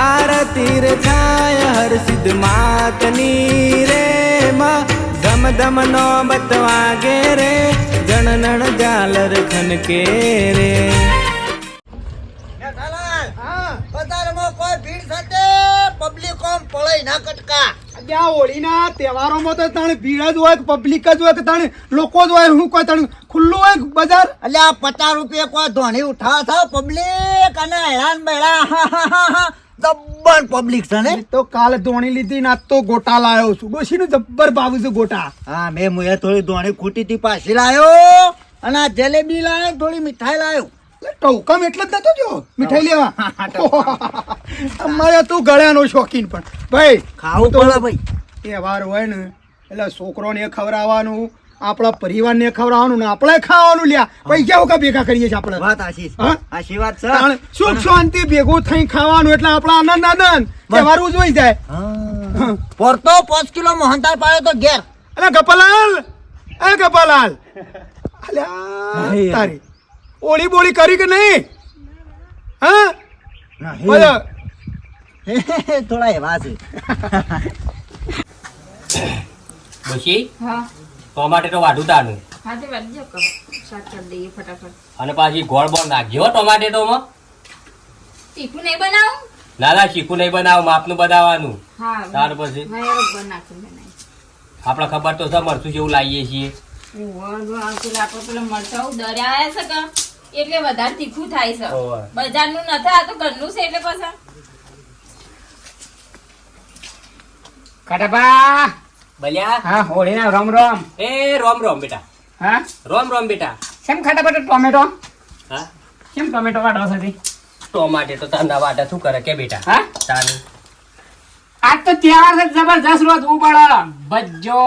આરતી રે થાય હર સિદ્ધ માતની રે માં. ધમ ધમ નો બતવાગે રે જણનણ ઝાલર ખનકે રે. તહેવારોમાં તો તણ ભીડ જ હોય પબ્લિક જ હોય કે તાણે લોકો જ હોય હું કોઈ તણ ખુલ્લું હોય બજાર? એટલે આ પચાસ રૂપિયા કોઈ ધોની ઉઠાવ થાવ પબ્લિક અને હેરાન બેડા જબ્બર પબ્લિક છે ને? તો કાલે ધોણી લીધી ના તો ગોટા લાયો છું. ડોશી નું જબ્બર ભાવ છું ગોટા. હા મેં મુએ થોડી ધોણી ખૂટી થી પાછી લાયો અને આ જલેબી લાયો થોડી મીઠાઈ લાયો. ટોકમ એટલે જ નતો જો મીઠાઈ લેવા. અમારે તું ગળ્યાનો શોખીન પણ. ભાઈ ખાવું પડે ભાઈ. તહેવાર હોય ને એટલે છોકરોને ખવડાવવાનું આપણા પરિવારને ખવડાવવાનું ને આપણે ખાવાનું લ્યા. પૈસા ઓકા ભેગા કરીએ છીએ આપણે. વાત આશી આશી વાત છે. સુખ શાંતિ ભેગું થઈ ખાવાનું એટલે આપણા આનંદ આનંદ. તહેવાર ઉજવાઈ જાય. પરતો પોરતો પાંચ કિલો મોહનતાળ પાડ્યો તો ઘેર. અલે ગપાલાલ એ ગપાલાલ અલ્યા તારી ઓળી બોળી કરી કે નહીં? હા? બોલો. થોડા એવા છે. બસી હા. ટોમાટે તો વાઢુતાનું હા તે વાંચજો કરો. શાક કરી દઈએ ફટાફટ. અને પાછી ગોળ બોળ નાખજો હો ટોમાટેટોમાં તીખું નહીં બનાવું? ના ના શીખું નહીં બનાવું માપનું બનાવવાનું. હા ત્યાર પછી. આપણે ખબર તો છે મરચું જેવું લાવીએ છીએ. આપણે પેલા મરચાં દર્યા આવ્યા છે કે? એટલે વધારે તીખું થાય છે. બજારનું નથી આ તો ઘરનું છે એટલે પછી. કટપા બલ્યા હા હોળીના રોમ રોમ. એ રોમ રોમ બેટા. હા? રોમ રોમ બેટા. કેમ ખાટા બટા ટોમેટો? હા? કેમ ટોમેટો વાટો છે ટોમાટે તો તાંદા વાટા શું કરે કે બેટા? હા? તાનું. આજ તો તહેવાર છે જબરજસ્ત રોજ ઉબળ. ભજ્જો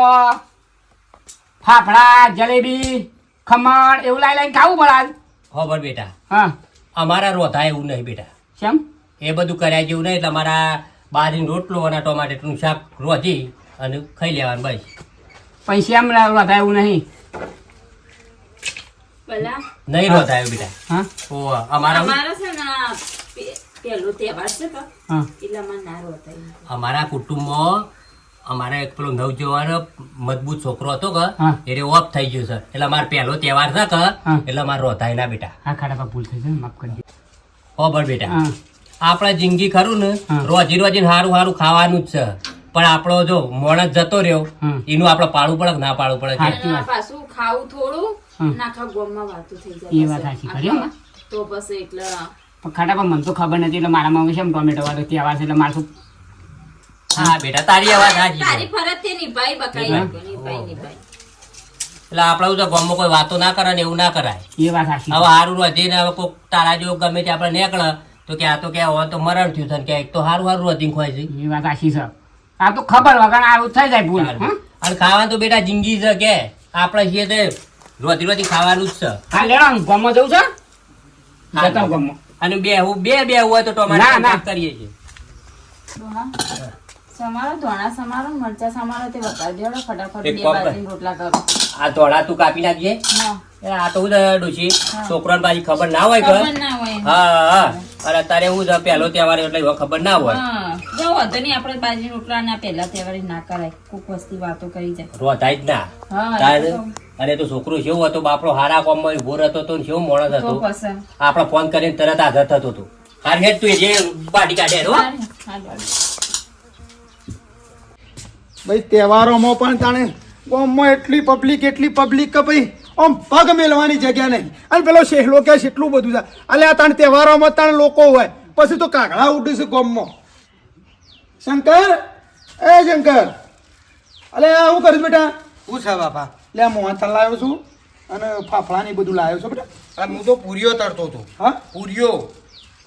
ફાફડા જલેબી ખમણ એવું લાઈ લાઈને ખાવું પડે આજ. ખબર બેટા હા. અમારા રોધા એવું નહીં બેટા. કેમ? એ બધું કર્યા જેવું નહીં એટલે અમારા બાજરીનો રોટલો અને ટોમાટેટનું શાક રોધી અને ખાઈ લેવાનું બસ. પૈસા એમ વધારે એવું નહીં. નહીં રોધાયું બેટા. હા. અમારા છે ને પેલો તહેવાર છે કે હા. ના રોતા અમારા કુટુંબમાં અમારે એક પેલો નવજવાન મજબૂત છોકરો હતો કે એટલે ઓફ થઈ ગયો છે. એટલે મારો પહેલો તહેવાર છે કે એટલે મારે રોધાય ના બેટા. હા ખાટા ભૂલ થઈ છે માફ કરજો. ખબર બેટા. આપણા જિંદગી ખરું ને રોજી રોજી સારું સારું ખાવાનું જ છે. પણ આપણો જો મોણસ જતો રહ્યો એનું આપણે પાડવું પડે ના પાડવું પડે. પાછું ખાવું થોડું. નાખા ગોમમાં વાતું થઈ એ વાત સાચી કરી તો પછી એટલે ખાટા પણ મને તો ખબર નથી એટલે મારા મમ્મી છે ટોમેટો વાળો તહેવાર છે એટલે મારું હા બેટા તારી અવાજ હાજી તારી છે. ફરજ તે નિભાઈ બકાઈ નિભાઈ. નિભાઈ એટલે આપણે શું ગમો કોઈ વાતો ના કરે ને એવું ના કરાય. એ વાત સાચી. હવે સારું વધીને હવે કોઈક તારા જેવો ગમે તે આપણે નીકળે તો કે આ તો કે હવે તો મરણ થયું છે કે એક તો હારું સારું વધીને ખોય છે એ વાત સાચી છે. આ તો ખબર વગર આવું થઈ જાય ભૂલ. અને ખાવાનું તો બેટા જિંદગી છે કે. આપણે છીએ તે રોતી રોતી ખાવાનું જ છે. હા લેડો ગમો જવું છે. ગમો અને બે હું બે બે હોય તો ટોમેટો ના. કરીએ છીએ. સમારો ધોણા સમારો મરચા સમારો તે વઘારી દેવડો ફટાફટ બે કામ રોટલા કરો. આ ધોળા તું કાપી નાખજે. આ તો હું ડોશી. છોકરાને પાછી ખબર ના હોય કે ખબર ના હોય હા હા. અને અત્યારે હું પહેલો તહેવાર એટલે ખબર ના હોય. વાંધો નહીં આપણે બાજરી રોટલા ના પહેલા તહેવારી ના કરાય. કોક વસ્તી વાતો કરી જાય. રોધાય જ ના. હા તારે તો- અને તો છોકરો કેવો હતો? બાપડો હારા કોમમાં ઊભો રહેતો હતો કેવો માણસ હતો? પસંદ આપણે ફોન કરીને તરત આઘાત થતો હતો. હાર હેડ તું જે બાટી કાઢે રો ભાઈ તહેવારોમાં પણ તાણે કોમમાં એટલી પબ્લિક એટલી પબ્લિક કે ભાઈ આમ પગ મેલવાની જગ્યા નહીં. અને પેલો શેહલો કે છે એટલું બધું છે. અલ્યા તાણ તહેવારોમાં તાણ લોકો હોય. પછી તો કાગડા ઉડે છે ગામમાં. શંકર? એ શંકર. અલે હું કરીશ બેટા? શું છે બાપા? લે મોહન મોહન લાવ્યો છું અને ફાફડા ને બધું લાવ્યો છું બેટા. અરે હું તો પૂરીઓ તળતો હતો. હા? પૂરીઓ.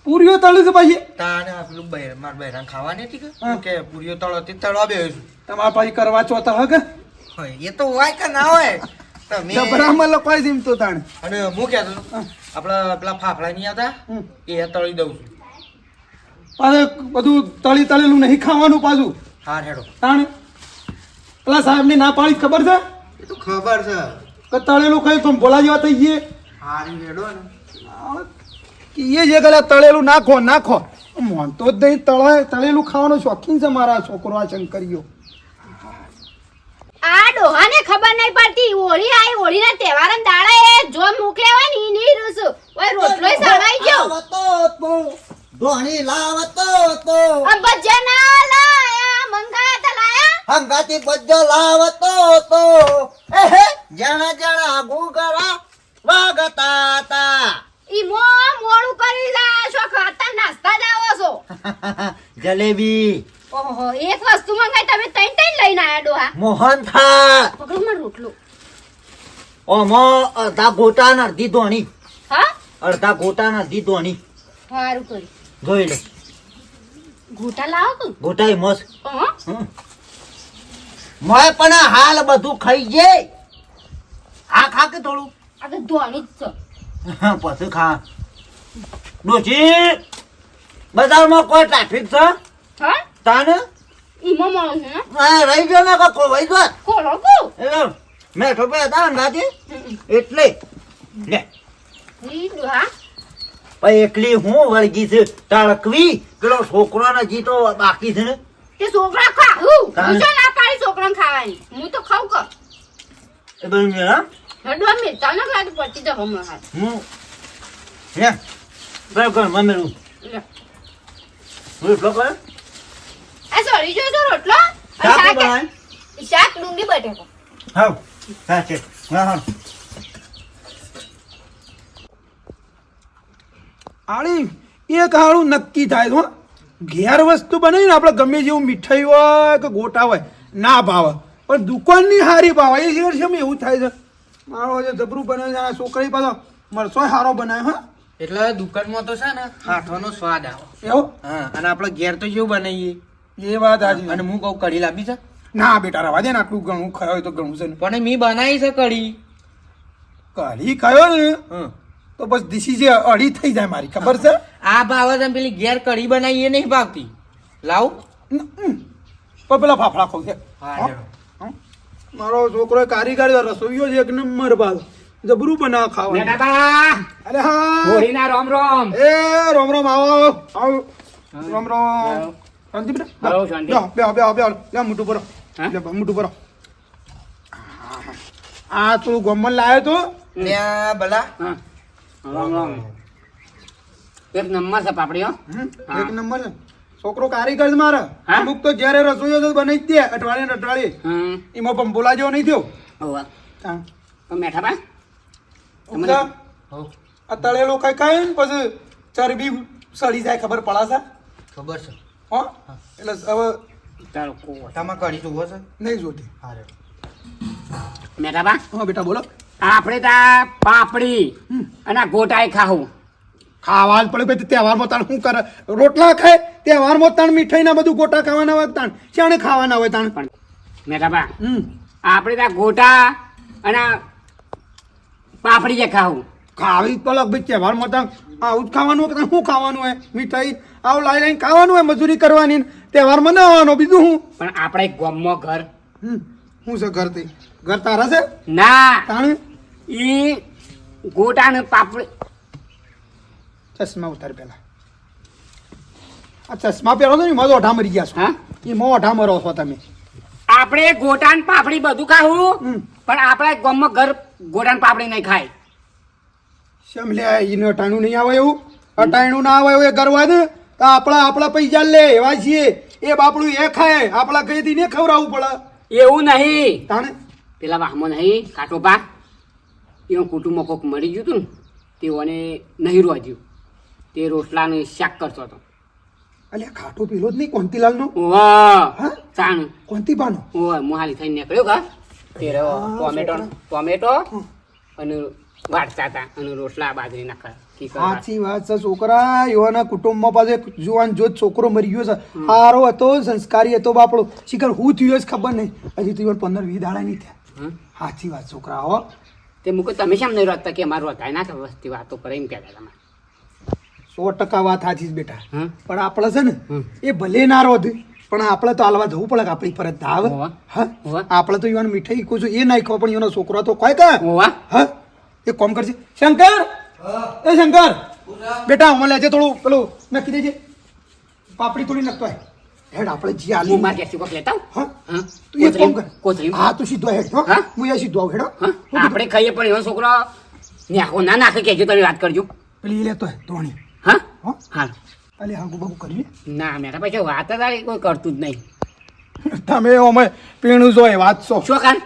પૂરીઓ તળી છે પછી? તાને આપણું પેલું બૈર માર બૈરાન ખાવાની હતી કે? કે પૂરીઓ તળો તે તળવા બેહ્યો છું. તમારા પાછી કરવા ચોથા હે કે? એ તો હોય કે ના હોય. તમે જબરામાં લખવાય છે એમ તો તાણ. અને હું કહેતો હતો, આપણા પેલા ફાફડા નહીં આવતા. એ તળી દઉં છું. પાછું બધું તળી તળેલું નહીં ખાવાનું પાછું. હા હેડો. તાણ પેલા સાહેબની ના પાડી ખબર છે? એ તો ખબર છે. કે તળેલું ખાઈ તો ભોલા જેવા થઈ ગયે. હારી હેડો ને. એ જે ગલા તળેલું નાખો નાખો. મોનતો જ નહીં તળે તળેલું ખાવાનો શોખીન છે મારા છોકરો આ શંકરીઓ. આ ડોહાને ખબર નહીં પડતી. હોળી આઈ હોળીના તહેવાર દાડા એ જો મોકલ્યા હોય ને ઈ નહીં ઓય રોટલો સળવાઈ ગયો. ધોણી લાવતો તો ભજના લાયા મંગા તલાયા હંગાતી બધો લાવતો તો એહે જણા જણા ગુગરા વાગતા તા ઈ મો મોડું કરી જા છો ખાતા નાસ્તા જ આવો છો. જલેબી. ઓહો એક વસ્તુ મંગાઈ તમે તૈન તૈન લઈને આયા ડોહા. મોહન થા પકડો મને રોટલો. ઓમો અડધા ગોટા ને અડધી ધોણી હા? અડધા ગોટા ને અડધી ધોણી સારું કરી જોઈ લે. ઘૂંટા લાવો તું. ગોટા મોસ હા? મોય પણ હાલ બધું ખાઈ જે. આ ખા કે થોડું આ તો ધોણી જ છે. પછી ખા. ડોશી બજારમાં કોઈ ટ્રાફિક છે? હા? તાને? ઈમો મળું છે આ રહી ગયો ને કાકો વહી ગયો? કોલો કો એટલે મેઠો બે હતા અંગાથી એટલે લે. ઈ પણ એકલી હું વળગી છે તળકવી પેલો છોકરો ને જીતો બાકી છે ને? તે છોકરા ખાવું હું? જો ના પાડી છોકરા ખાવાની? હું તો ખાવ કર એ બધું મેં હા? હડવા મે તને લાગે પડતી તો હમણાં હાથ હું? લે. બરાબર મમ્મી રૂ હું રોટલો કર? આ સોરી જો તો રોટલો? શાક શાક બનાય શાક ડુંગળી બટેકો હા હા છે. હા હા. આળી એક હાળું નક્કી થાય હો. ઘેર વસ્તુ બને ને આપણે ગમે જેવું મીઠાઈ હોય કે ગોટા હોય ના ભાવે. પણ દુકાનની હારી ભાવે. એ શેર છે એવું થાય છે? મારો જે જબરું બને છે છોકરી પાછો મરસો હારો બનાવ્યો હા. એટલે દુકાનમાં તો છે ને હાથવાનો સ્વાદ આવે. એવો? હા અને આપણે ઘેર તો જેવું બનાવીએ. એ વાત આજે અને હું કહું કઢી લાવી છે? ના બેટા રવા દે ને આટલું ઘણું ખાયો હોય તો ઘણું છે ને. પણ મેં બનાવી છે કઢી. કઢી ખાયો ને? હં. તો બસ દીસી જે અડી થઈ જાય મારી ખબર છે? આ ભાવે તમે પેલી ઘેર કઢી બનાવી એ નહીં ભાવતી. લાવ. પણ પેલા ફાફડા ખાવ છે? મારો છોકરો કારીગર રસોઈયો છે એક નંબર બાલ જબરું બના ખાવ અરે હા. હોળીના રોમ રોમ એ રોમ રોમ આવો. આવો રોમ રોમ શાંતિ બેટા? આવો, શાંતિ. બે બેહો, બેહો, બેહો. લે મોટું પર? લે મુટુ પર આ તું ગમન લાયો તો? ત્યાં ભલા. હા. રોમ રોમ એક નંબર છે પાપડી હો. એક નંબર છે. છોકરો કારીગર છે મારે. હા? અમુક તો જ્યારે રસોઈયો તો બનાવી જ તે અઠવાડિયે ને અઠવાડિયે. એમાં પણ બોલા જેવો નહીં થયો. હોવા હા. તો મેઠાબા આ તળેલો કઈ ખાય ને પછી ચરબી સડી જાય ખબર પડાશે ખબર છે. હો? એટલે હવે તારો કોટામાં કઢી જોવો છે? નહીં જોતી. હારે. મેઠાબા હા બેટા બોલો. આપણે તા પાપડી અને ગોટાઈ ખાવું ખાવા જ પડે ભાઈ તહેવારમાં તાણ શું કરે? રોટલા ખાય તહેવારમાં તાણ મીઠાઈ ના બધું ગોટા ખાવાના હોય તાણ. શાણે ખાવાના હોય તાણ? પણ હમ. આપણે તા ગોટા અને પાપડી જે ખાવું ખાવી પડે ભાઈ તહેવારમાં તાણ. આવું જ ખાવાનું હોય શું ખાવાનું હોય? મીઠાઈ? આવું લાઈ લાઈને ખાવાનું હોય મજૂરી કરવાની તહેવારમાં ના આવવાનો બીજું શું? પણ આપણે ગોમમાં ઘર. શું છે ઘર તે ઘર તારા છે? ના. તાણ? ઈ ગોટા ને પાપડી. ચશ્મા ઉતાર પેલા. આ ચશ્મા પહેરો છો ને તો અઢા મરી ગયા છો. હા? એ અઢા મરો છો તમે. આપણે ગોટા ને પાપડી બધું ખાવું પણ આપણા ગામમાં ઘર ગોટા ને પાપડી નહીં ખાય. શેમ લે એને અટાણું નહીં આવે એવું? અટાણું ના આવે એવું એ કરવા દે તો આપણા આપણા પૈસા લે એવા છીએ. એ બાપડું એ ખાય આપણા કઈથી ને ખવડાવવું પડે. એવું નહીં. તાણે? પેલા વાહમો નહીં કાટો પાક એવો કુટુંબમાં કોઈક મરી ગયું હતું ને તેઓને નહીં રોજ્યું તે રોટલાને શાક કરતો હતો. અલ્યા ખાટો પેલો જ નહીં કોંતીલાલનો? વાહ! હા? ચાણ કોંતીબાનો? ઓય મોહાલી થઈને નીકળ્યો કા તે રહ્યો ટોમેટો ટોમેટો અને વાટતા હતા અને રોટલા બાજરી નાખા સાચી વાત છે છોકરા. યુવાના કુટુંબમાં પાસે જુવાન જોત છોકરો મરી ગયો છે. સારો હતો સંસ્કારી હતો બાપડો. શિખર હું થયો ખબર નહીં. હજી તો પંદર વીસ દાડા નહીં થયા. સાચી વાત છોકરા હો. તે મૂકો તમે શેમ નહીં રોતા કે અમારું રોતાય ના કે વસ્તી વાતો કરે એમ કહેતા તમે સો ટકા વાત સાચી જ બેટા. પણ આપણે છે ને એ ભલે ના રોધ પણ આપણે તો હાલવા જવું પડે કે આપણી ફરજ ધાવ. આપણે તો ઈવન મીઠાઈ કહું છું એ નાખ્યો પણ એનો છોકરો તો કોઈ કા? હા? એ કોમ કરશે શંકર! એ શંકર! બેટા હું લેજે થોડું પેલું નક્કી દેજે. પાપડી થોડી નાખતો હોય. હેડ આપણે જી આલી હું માગે ઘેરથી કોક લેતા. હા? હા? તું એક કામ કર. કોથળી? હા તું સીધો હેડ હો. હું? એ સીધો આવ હેડો. આપણે ખાઈએ પણ એવો છોકરો નાખો ના નાખે કહેજો તમે વાત કરજો. પેલી લેતો હોય ધોણી. હા? હા? અલે હા ગુબગુ કરી ના મેરા પછી વાત જ આવી કોઈ કરતું જ નહીં. તમે અમે પીણું જોય વાત છો શું કાન?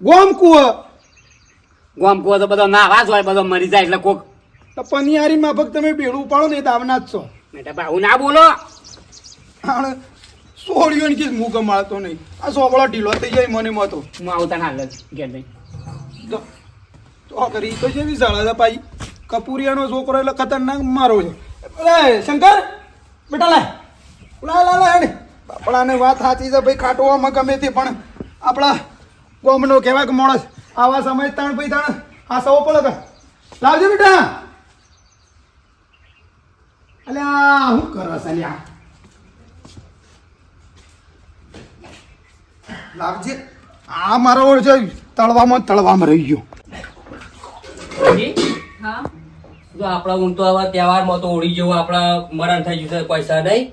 ગોમ કુવો. ગોમ કહો તો બધો ના અવાજ હોય બધો મરી જાય એટલે કોક તો પનિયારી ભક્ત તમે બેડું પાડો ને એ દાવના જ છો. મેટા બા હું ના બોલો. આણે સોળિયો ને કે હું માળતો નહીં. આ સોબળો ઢીલો થઈ જાય મને મતો. હું આવતા હાલ જ ઘેર જઈને. તો કરી તો જેવી સાળા છે પાઈ કપૂરિયાનો છોકરો એટલે ખતરનાક મારો છે. અરે શંકર બેટા લાય. લા લા લા બાપડાને વાત સાચી છે ભાઈ ખાટવામાં ગમે તે પણ આપણા ગોમનો કહેવાય કે માણસ આવા સમય તાણ ભાઈ તાણ આ સૌ પડે કે લાવજો બેટા. અલ્યા શું કરસ અલ્યા? લાવજે આ મારો છે તળવામાં તળવામાં રહી ગયો. જો? આપણા ઊંઘ તો હવે તહેવારમાં તો ઓળી જેવું આપણા મરણ થઈ છે પૈસા નહીં.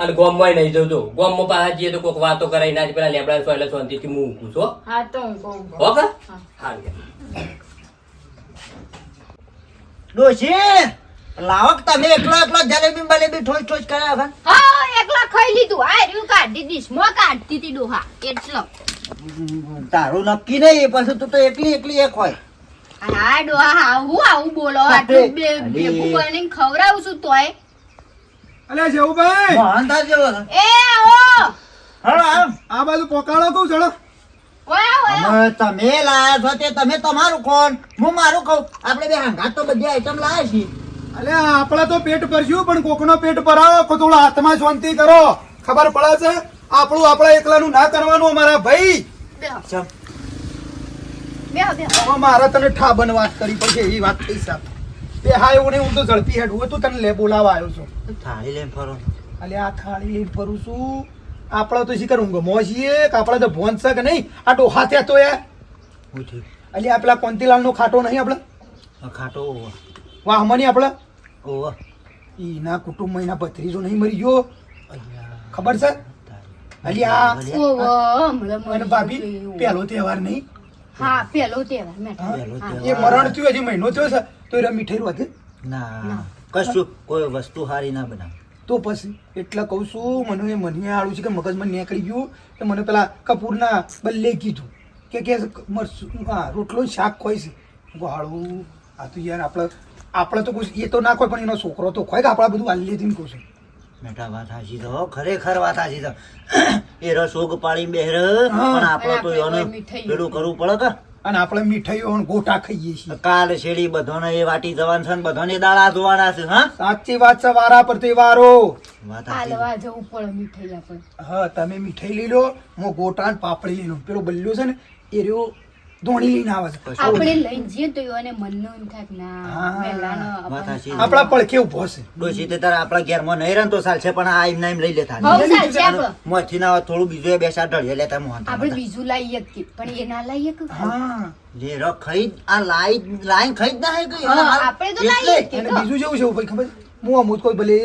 અને ગોમમાં નહીં જતો. ગોમમાં પાછા જઈએ તો કોઈક વાતો કરાવી ના જ પેલા લેબડા એટલે શાંતિથી હું ઊંઘું છું હા. તો હા. ડોશી! લાવો કે તમે એકલો એકલો જલેબી બલેબી ઠોસ ઠોસ કર્યા વગર હા એકલા ખાઈ લીધું. આ રહ્યું કાઢી દીશ મો કાઢતી હતી ડોહા. એટલો તારું નક્કી નહીં પછી તું તો એકલી એકલી એક હોય. હા ડોહા હું આવું બોલો. આટલું બે ભેગું કરીને ખવડાવું છું તોય. અલ્યા જેવુભાઈ. મોહનદાસ જેવો છે. એ ઓ હાલો. આ બાજુ પોકાળો કહું ચડો તમે લાયા છો તે તમે તમારું કોણ? હું મારું કહું. આપણે બે હંગાત તો બધી આઈટમ લાયા છીએ. અલ્યા આપણા તો પેટ ભરશું પણ કોકનો પેટ ભરાવો કો થોડો હાથમાં શાંતિ કરો. ખબર પડે છે? આપણું આપણા એકલાનું ના કરવાનું અમારા ભાઈ. મારા ચમ. બેહો બેહો. હવે મારે તને ઠાબન વાત કરી પડશે એવી વાત થઈ સાહેબ બે હા એવું નહીં હું તો ઝડપી હેઠું તું તને લે બોલાવા આવ્યો છું. થાળી લઈને ફરો. અલ્યા આ થાળી લઈને ફરું છું. આપણે તો શીખર ઊંઘમો છીએ કે આપણે તો ભોન છે કે નહીં? આ ડોહા થયા તો યાર અલે થયું અલ્યા આ પેલા કોંતીલાલનો ખાટો નહીં આપણે ખાટો ઓવો. વાહમની આપણે? ઓહ. એના કુટુંબમાં એના ભત્રીજો નહીં મરી ગયો. ખબર છે? અલી આ અને ભાભી. પહેલો તહેવાર નહીં? હા પેલો તહેવાર મેં હા? પહેલો હા. એ મરણ થયું હજી મહિનો થયો છે. તો એ મીઠાઈ વધે ના. કશું કોઈ વસ્તુ હારી ના બનાવ. તો પછી એટલે કહું છું મને મને આળું છે કે મગજમાં નીકળી ગયું કે મને પેલા કપૂરના બલ્લે કીધું કે કે મરચું હા રોટલો શાક ખોય છે. ગોહાળું આ તો યાર આપણે આપણે તો એ તો ના ખોય પણ એનો છોકરો તો ખોય કે આપણે બધું આલ્લેથી કહું છું. બેટા વાત સાચી તો ખરેખર વાત સાચી તો એ રસોગ પાળી બેહર પણ આપણે તો એને કોઈ. પેલું કરવું પડે કે? અને આપણે મીઠાઈઓ ગોટા ખાઈએ છીએ. કાલ શેરી બધાને એ વાટી જવાનું છે ને બધાને દાડા ધોવાના છે હા? સાચી વાત છે વારા પર વારો. વાત હાલવા જવું પડે મીઠાઈ આપણે. હા તમે મીઠાઈ લઈ લો હું ગોટા ને પાપડી લઈ લો પેલો બલ્યો છે ને એ રહ્યો ધોણી લઈને આવે છે. આપણે લઈને જઈએ તો એને મનનો એમ થાક ના મેલાનો આપણા પડખે ઊભો છે. ડોસી તે તારા આપણા ઘેરમાં નહીં રહે ને તો ચાલશે પણ આ એમ નામ લઈ લેતા. મોથી ના થોડું બીજું એ બે ચાર ઢળિયા લેતા મોહન આપણે બીજું લાવીએ કે પણ એ ના લાવીએ કે હા. જે રો ખરીદ આ લાઈ લાઈન ખરીદ ના હે કે આપણે તો લાવીએ જ કે અને બીજું જેવું છે ખબર છે? હું અમુક કોઈ ભલે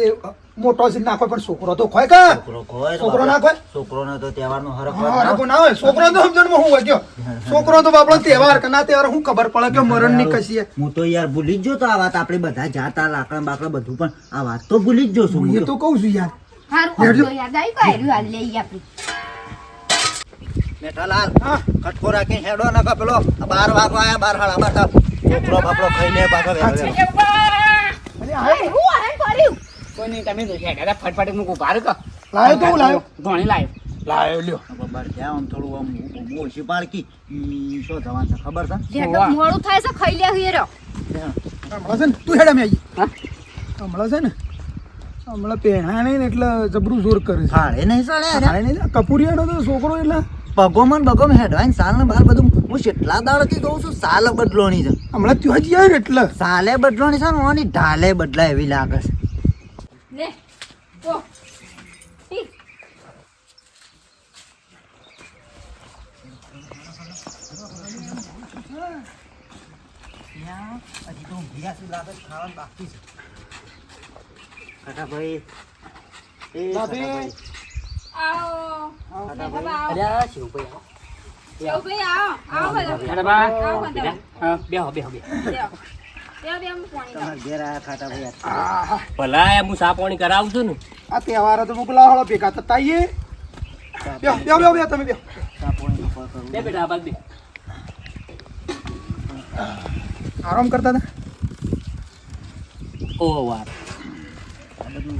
મોટો છે નાખો પણ છોકરો તો ખોય કા? છોકરો ખોય છોકરો. ના તો તહેવાર નો હરકો ને. ના હોય. છોકરો તો સમજણમાં હું વાગ્યો છોકરો તો આપણો તહેવાર કે ના તહેવાર હું ખબર પડે કે મરણની કશી હું તો યાર ભૂલી જ તો આ વાત. આપણે બધા જાતા લાકડા બાકડા બધું પણ આ વાત તો ભૂલી જ જો છું હું તો. કહું છું યાર. હારું યાદ આવી ગયું હાલ લઈએ આપણે. મેઠાલાલ હા. રાખી હેડો ના પેલો બાર વાગો આયા બાર હાડા બાર છોકરો બાપડો ખાઈને પાછો કોઈ નહીં તમે તો હેડા હેડા ફટફટ મૂક ઊભા રહો લાયો તો લાયો? ધોણી લાયો. લાયો લ્યો. બબર ત્યાં આમ થોડું આમ ઓછી પાળકી શું થવાનું છે ખબર છે? મોડું થાય છે ખાઈ લે હીરો. હમણાં છે ને? તું હેડા મેં? હમણાં છે ને? હમણાં પહેણા નહીં એટલે જબરું જોર કરે હાડે નહીં ચાલે યાર. નહીં કપૂરિયાનો તો છોકરો એટલે પગોમાં ભગવાન બગોમાં હેડવાય ને સાલ ને બાર બધું. હું કેટલા દાડથી કહું છું સાલ બદલોની છે. હમણાં ત્યાં જ ને એટલે. સાલે બદલોની છે ને ઓની ઢાલે બદલાય એવી લાગે છે લે ઓ ઈ. હજી તો ઊંઘ્યા છે લાગે છે, ખાવાનું બાકી છે કાકા ભાઈ એ ભાભી આવો મેઠાબા આવો અલ્યા શિવભાઈ આવો. શિવભાઈ આવો આવો બધા મેઠાબા આવો બધા હા બેહો બેહો બેહો બેહો બેહો બેહો હું પાણી લાવું. ઘેર આ ખાટા ભાઈ ભલા એ હું સા પાણી કરાવું છું ને આ તહેવાર તો મોકલા હળો ભેગા થતા આઈએ બેહો બેહો બેહો બેહો તમે બેહો સાપોણી ઉપર કરું બે બેટા આ બાજુ બે. આરામ કરતા હતા ઓહો વાર આ બધું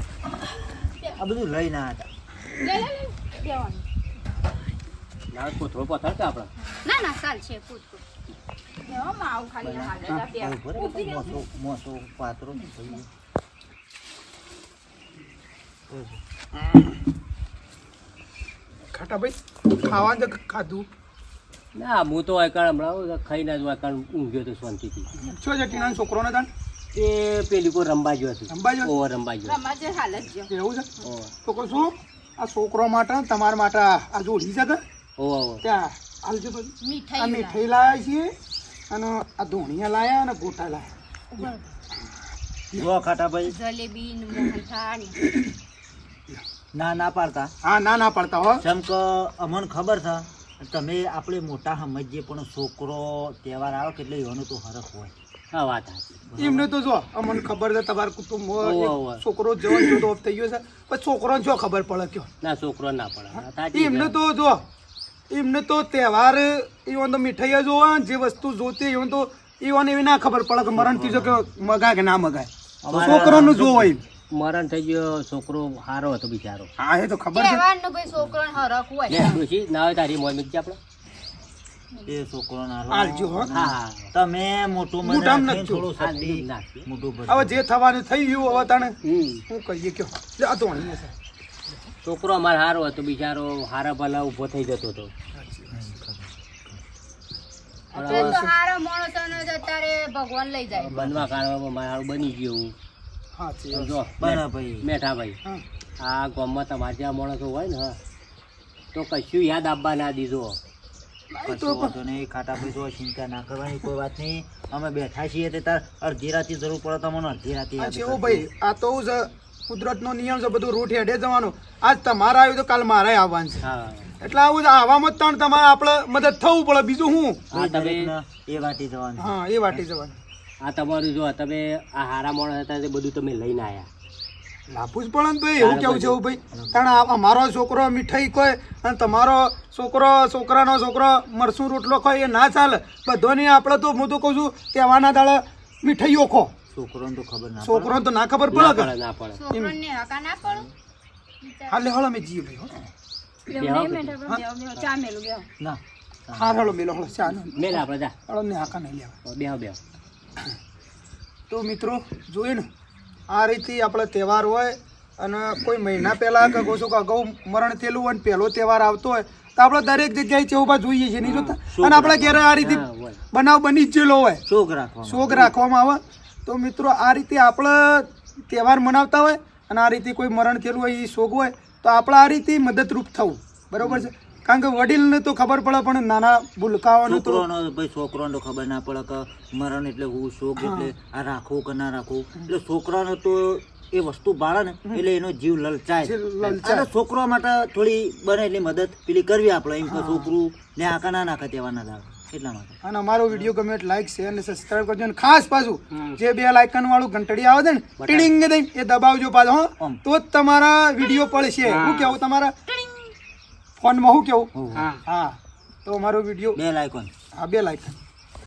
આ બધું લઈ ના હતા. લે લે લે ના કોથળો પથર આપણા? ના ના ચાલ છે જા. મોસો પાત્રો થઈ ખાટા ભાઈ ખાવાનું તો ખાધું. ના હું તો એકણ હમણાં ખાઈને જ એકણ ઊંઘ્યો તો શાંતિથી. છો છે છોકરો છોકરોને તાણ એ પેલી કોઈ રંબા ગયો રંબા ગયો? ઓહો રંબા ગયો એવું છે? તો કહું છું આ છોકરો માટે તમારા માટે આ જોડી છે કે ઓહો ઓહો. ત્યાં હાલજો મીઠાઈ મીઠાઈ લાયા છીએ અને આ ધોણિયા લાયા અને ગોટા લાયા. જો ખાટા ભાઈ. જલેબી મોહનથાળ ના ના પાડતા. હા ના ના પાડતા હો. જેમ કે અમને ખબર છે તમે આપણે મોટા સમજીએ પણ છોકરો તહેવાર આવે કેટલે એટલે એનો તો હરખ હોય. હા વાત સાચી. એમને તો જો અમને ખબર છે તમારા કુટુંબ. છોકરો જવાન જોતો ઓફ થઈ ગયો છે. પણ છોકરો જો ખબર પડે કયો. ના છોકરો ના પડે. એમને તો જો એમને તો તહેવાર એવન તો મીઠાઈ જોવા જે વસ્તુ જોતી એવો તો એવન એવી ના ખબર પડે કે મરણ કીધું કે મગાય કે ના મગાય. છોકરોનું જોવો એમ. મરણ થઈ ગયો છોકરો હારો હતો બિચારો. હા એ તો ખબર છે. તહેવારનો ભાઈ છોકરોને હરખ હોય. લે, ડોશી, ના હોય તારી મોજ મીઠી આપણે એ છોકરો તમે મોટું મને. થોડું. મોટું હવે જે થવાનું થઈ ગયું હવે તને હું કહીએ અમારે હારો હતો બિચારો હારા ભલા ઊભો થઈ જતો હતો. તો તો હારા માણસોને તો અત્યારે ભગવાન લઈ જાય. બનવા કાઢવામાં મારે બની ગયું હા. જો મેઠા ભાઈ. આ ગામમાં તમારા જ્યાં માણસો હોય ને તો કશું યાદ આપવા ના દીધો. ખાટા જો ચિંતા ના કરવાની કોઈ વાત નહીં. અમે બેઠા છીએ તે તાર અડધી રાતે જરૂર પડે તો મને અડધી રાતે આ. ભાઈ? તો છે કુદરતનો નિયમ છે બધું રૂટ હેડે જવાનું. આજ તમારે આવ્યું તો કાલ મારે આવવાનું છે. એટલે આવું આવવામાં આવામાં જ તાણ તમારે આપણે મદદ થવું પડે. બીજું હું? તમે એ વાટી જવાનું. હા એ વાટી જવાનું. આ તમારું જો તમે આ હારા માણસ હતા તે બધું તમે લઈને આવ્યા લાભું પણ પડે ભાઈ એવું કેવું છે એવું ભાઈ? કારણ આ અમારો છોકરો મીઠાઈ કોઈ અને તમારો છોકરો છોકરાનો છોકરો મરસું રોટલો ખોય એ ના ચાલે. બધોની આપણે તો હું તો કહું છું તહેવારના દાડે મીઠાઈઓ ખો. છોકરોને તો ખબર ના છોકરોને તો ના ખબર પડે ના પડે. છોકરોને હકા ના પડે? હાલે હળ અમે જીએ ભાઈ હો. બેહો નહીં મેઠાબા બેહો બેહો ચા મેલું બેહો. ના. હા હળો મેલો હળો ચા નો આપણે જા. હળો ને હાકા નહીં લેવા. બેહો બેહો. તો મિત્રો જોઈએ ને. આ રીતે આપણે તહેવાર હોય અને કોઈ મહિના પહેલાં કે કહું છું કે અગાઉ મરણ થયેલું હોય ને પહેલો તહેવાર આવતો હોય તો આપણે દરેક જગ્યાએ ચેવબા જોઈએ છીએ નહીં જોતા? અને આપણા ઘેરે આ રીતે બનાવ બની જ ગયેલો હોય. શોખ રાખવા શોખ રાખવામાં આવે. તો મિત્રો આ રીતે આપણે તહેવાર મનાવતા હોય અને આ રીતે કોઈ મરણ થયેલું હોય એ શોખ હોય તો આપણે આ રીતે મદદરૂપ થવું. બરાબર છે? કારણ કે વડીલને તો ખબર પડે પણ નાના ભૂલકાઓને તો ભાઈ છોકરોને તો ખબર ના પડે કે મરણ એટલે હું શોખ એટલે આ રાખવું કે ના રાખવું. એટલે છોકરાને તો એ વસ્તુ બાળે ને એટલે એનો જીવ લલચાય. અને છોકરો માટે થોડી બને એટલી મદદ પેલી કરવી આપણે એમ કે છોકરું ને આકા ના નાખે તેવાના એટલા માટે. અને અમારો વીડિયો ગમે લાઈક શેર અને સબસ્ક્રાઇબ કરજો. અને ખાસ પાછું જે બે લાઇકન વાળું ઘંટડી આવે છે ને ટીડિંગ દઈ એ દબાવજો પાછો તો જ તમારા વીડિયો પડશે શું કેવું તમારા ફોનમાં શું કેવું? હા. હા. તો અમારો વીડિયો બે લાયકોન. હા બે લાઇકન